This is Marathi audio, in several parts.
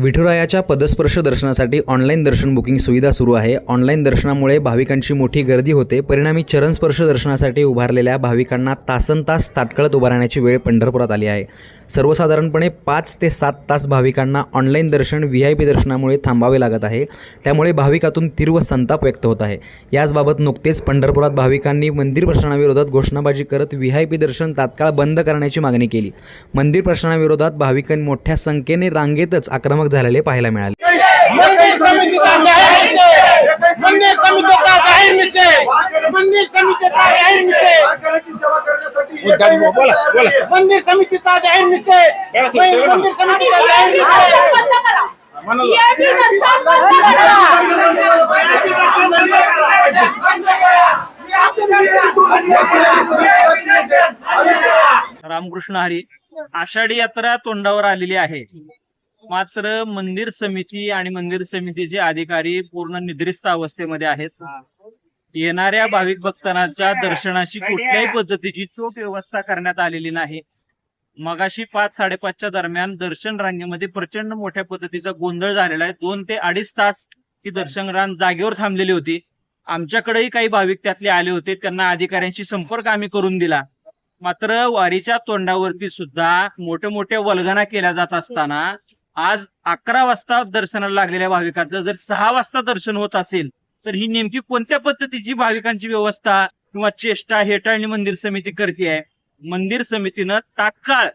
विठुरायाच्या पदस्पर्श दर्शनासाठी ऑनलाईन दर्शन बुकिंग सुविधा सुरू आहे. ऑनलाईन दर्शनामुळे भाविकांची मोठी गर्दी होते. परिणामी चरणस्पर्श दर्शनासाठी उभारलेल्या भाविकांना तासन तास ताटकळत उभा राहण्याची वेळ पंढरपुरात आली आहे. सर्वसाधारणपणे पाच ते सात तास भाविकांना ऑनलाईन दर्शन व्ही आय पी दर्शनामुळे थांबावे लागत आहे. त्यामुळे भाविकातून तीव्र संताप व्यक्त होत आहे. याचबाबत नुकतेच पंढरपुरात भाविकांनी मंदिर प्रशासनाविरोधात घोषणाबाजी करत व्ही आय पी दर्शन तात्काळ बंद करण्याची मागणी केली. मंदिर प्रशासनाविरोधात भाविकांनी मोठ्या संख्येने रांगेतच आक्रमक झालेले पाहायला मिळाले. मंदिर समितीचा जाहीर निषेध. मंदिर समितीचा जाहीर निषेध. रामकृष्ण हरी आषाढी यात्रा तोंडावर आलेली आहे. मात्र मंदिर समिती आणि मंदिर समितीचे अधिकारी पूर्ण निद्रिस्त अवस्थेमध्ये आहेत. येणाऱ्या भाविक भक्तांच्या दर्शनाची कुठल्याही पद्धतीची चोख व्यवस्था करण्यात आलेली नाही. मगाशी पाच साडेपाचच्या दरम्यान दर्शन रांगेमध्ये प्रचंड मोठ्या पद्धतीचा गोंधळ झालेला आहे. दोन ते अडीच तास ही दर्शन रांग जागेवर थांबलेली होती. आमच्याकडेही काही भाविक त्यातले आले होते. त्यांना अधिकाऱ्यांशी संपर्क आम्ही करून दिला. मात्र वारीच्या तोंडावरती सुद्धा मोठ्या मोठ्या वल्गना केल्या जात असताना आज अकरा वाजता दर्शनाला लागलेल्या भाविकांचं जर सहा वाजता दर्शन होत असेल तर ही नेमकी कोणत्या पद्धतीची भाविकांची व्यवस्था किंवा चेष्टा हेटाळणी मंदिर समिती करते आहे? मंदिर समितीनं तात्काळ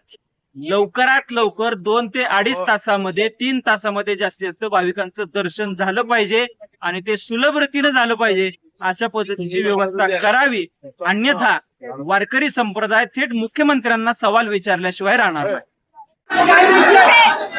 लवकरात लवकर दोन ते अडीच तासामध्ये तीन तासामध्ये जास्तीत जास्त भाविकांचं दर्शन झालं पाहिजे आणि ते सुलभ रीतीनं झालं पाहिजे अशा पद्धतीची व्यवस्था करावी. अन्यथा वारकरी संप्रदाय थेट मुख्यमंत्र्यांना सवाल विचारल्याशिवाय राहणार नाही.